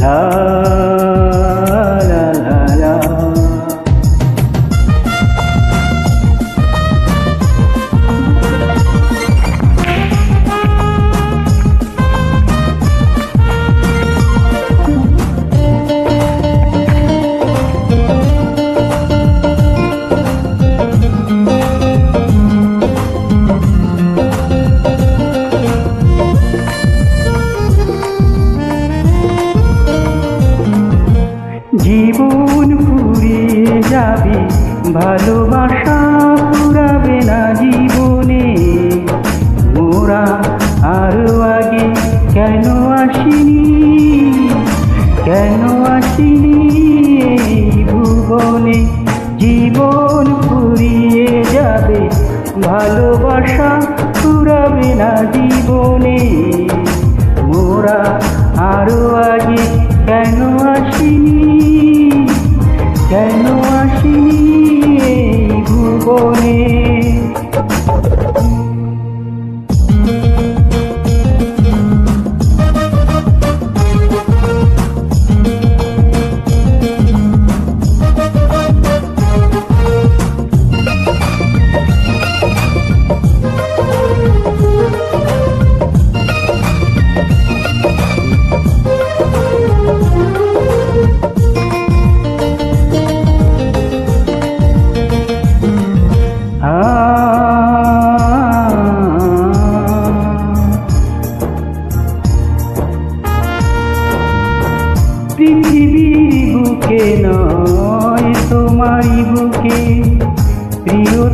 লা ভালোবাসা ফুরাবে না জীবনে। মোরা আরও আগে কেন আসিনি? কেন আসিনি ভুবনে? জীবন ফুরিয়ে যাবে, ভালোবাসা ফুরাবে না জীবনে। মোরা আরও আগে কেন আসিনি? কেন আসিনি? ভুবনে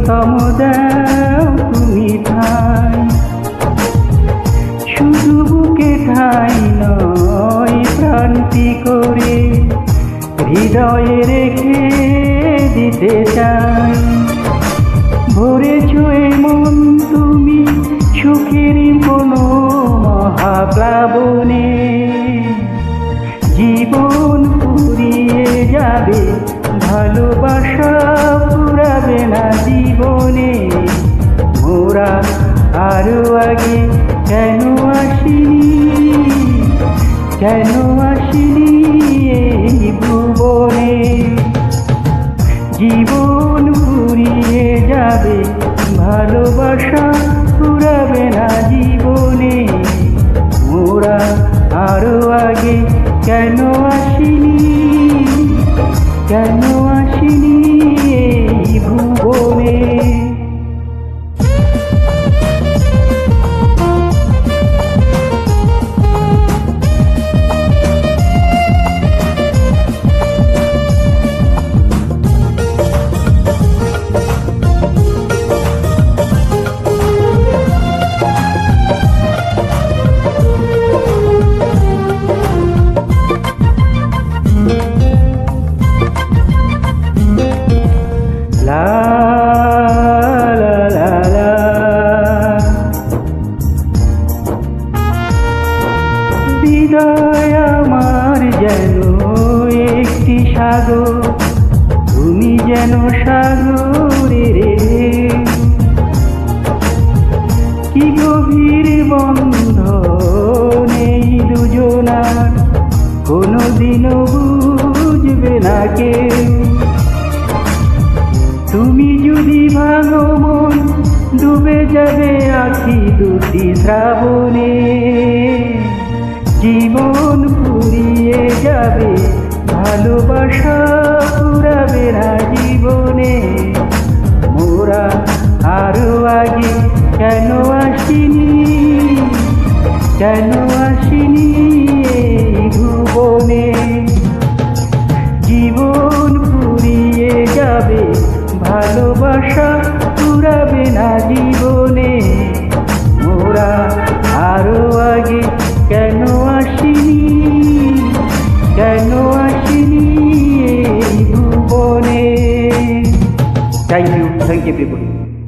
প্রিয়তম দাও তুমি ঠাই। শুধু বুকে ঠাই নয় প্রান্তি করে হৃদয়ে রেখে দিতে চাই। ভরে ছুঁয়ে মন তুমি সুখের কোনো মহাপ্লাবনে। জীবন ফুরিয়ে যাবে, ভালোবাসা ফুরাবে না জীবনে মোরা আরও আগে কেন আসিনি? কেন আসিনি এই ভুবনে? জীবন ফুরিয়ে যাবে, ভালোবাসা ফুরাবে না জীবনে। মোরা আরও আগে কেন আসিনি? লা লা লা লা হৃদয় আমার যেন একটি সাগর, তুমি যেন সাগরের ঢেউ। কি গভীর বন্ধন এই দুজনার, কোনোদিনও বুঝবে না কেউ তুমি যদি ভাঙো মন ডুবে যাবে আখি দুটি শ্রাবণে। thank you people